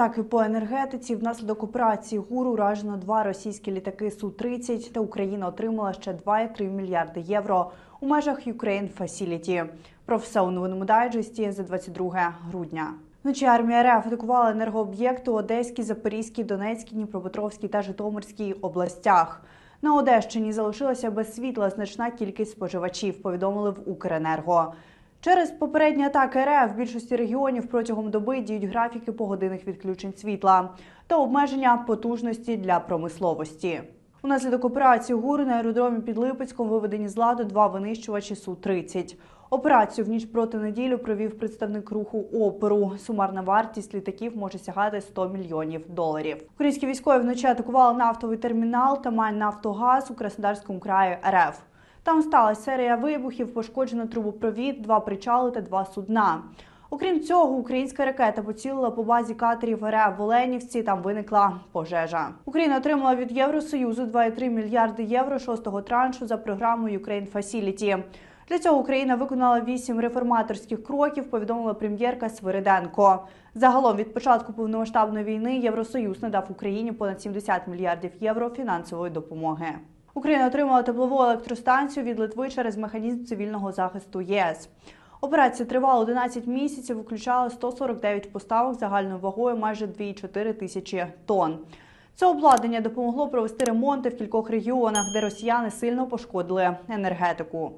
Атаки по енергетиці внаслідок операції ГУР уражено два російські літаки Су-30 та Україна отримала ще 2,3 мільярди євро у межах Ukraine Facility. Про все у новинному дайджесті за 22 грудня. Вночі армія РФ атакувала енергооб'єкти у Одеській, Запорізькій, Донецькій, Дніпропетровській та Житомирській областях. На Одещині залишилася без світла значна кількість споживачів, повідомили в Укренерго. Через попередні атаки РФ в більшості регіонів протягом доби діють графіки погодинних відключень світла та обмеження потужності для промисловості. Унаслідок операції ГУР на аеродромі під Липецьком виведені з ладу два винищувачі Су-30. Операцію в ніч проти неділю провів представник руху оперу. Сумарна вартість літаків може сягати 100 мільйонів доларів. Українські військові вночі атакували нафтовий термінал та майн Нафтогаз у Краснодарському краї РФ. Там сталася серія вибухів, пошкоджено трубопровід, два причали та два судна. Окрім цього, українська ракета поцілила по базі катерів РФ в Оленівці. Там виникла пожежа. Україна отримала від Євросоюзу 2,3 мільярди євро шостого траншу за програмою Ukraine Facility. Для цього Україна виконала вісім реформаторських кроків. Повідомила прем'єрка Свириденко. Загалом від початку повномасштабної війни Євросоюз надав Україні понад 70 мільярдів євро фінансової допомоги. Україна отримала теплову електростанцію від Литви через механізм цивільного захисту ЄС. Операція тривала 11 місяців, включала 149 поставок загальною вагою майже 2,4 тисячі тонн. Це обладнання допомогло провести ремонти в кількох регіонах, де росіяни сильно пошкодили енергетику.